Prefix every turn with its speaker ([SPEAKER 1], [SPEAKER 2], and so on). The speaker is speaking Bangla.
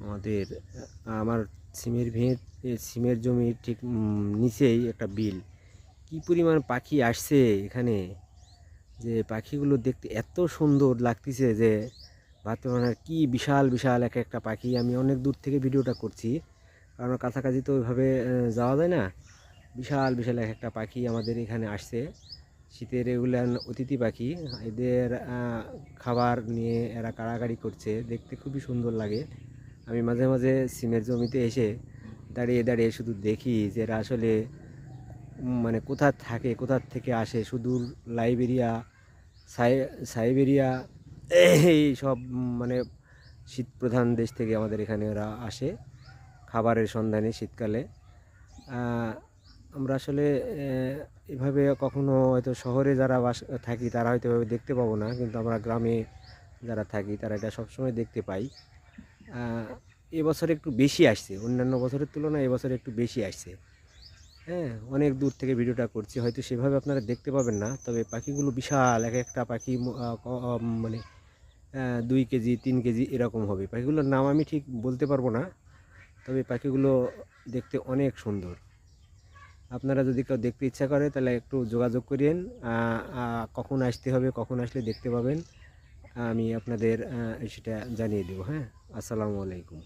[SPEAKER 1] আমাদের, আমার সিমের ভেত সিমের জমির ঠিক নিচেই একটা বিল। কি পরিমাণ পাখি আসছে এখানে? যে পাখিগুলো দেখতে এত সুন্দর লাগতেছে যে ভাবতে আর কি বিশাল বিশাল এক একটা পাখি। আমি অনেক দূর থেকে ভিডিওটা করছি। কারণ কাছাকাছি তো ওইভাবে যাওয়া যায় না। বিশাল বিশাল এক একটা পাখি আমাদের এখানে আসছে। শীতের এগুলো অতিথি পাখি। এদের খাবার নিয়ে এরা কাড়াকাড়ি করছে। দেখতে খুবই সুন্দর লাগে। আমি মাঝে মাঝে সিমের জমিতে এসে দাঁড়িয়ে দাঁড়িয়ে শুধু দেখি যে এরা আসলে মানে কোথা থাকে, কোথার থেকে আসে সুদূর লাইবেরিয়া, সাই, সাইবেরিয়া, এই সব মানে শীত প্রধান দেশ থেকে আমাদের এখানে ওরা আসে খাবারের সন্ধানে শীতকালে। আমরা আসলে এভাবে কখনো হয়তো শহরে যারা বাস, থাকি তারা হয়তো এভাবে দেখতে পাবো না, কিন্তু আমরা গ্রামে যারা থাকি তারা এটা সবসময় দেখতে পাই। এবছর একটু বেশি আসছে। অন্যান্য বছরের তুলনায় এবছর একটু বেশি আসছে। হ্যাঁ অনেক দূর থেকে ভিডিওটা করছি। হয়তো সেভাবে আপনারা দেখতে পাবেন না, তবে পাখিগুলো বিশাল, এক একটা পাখি মানে দুই কেজি, তিন কেজি এরকম হবে। পাখিগুলোর নাম আমি ঠিক বলতে পারব না, তবে পাখিগুলো দেখতে অনেক সুন্দর। আপনারা যদি কেউ দেখতে ইচ্ছা করে, তাহলে একটু যোগাযোগ করিয়েন। কখন আসতে হবে, কখন আসলে দেখতে পাবেন। আমি আপনাদের আহ, সেটা জানিয়ে দেবো হ্যাঁ আসসালামু আলাইকুম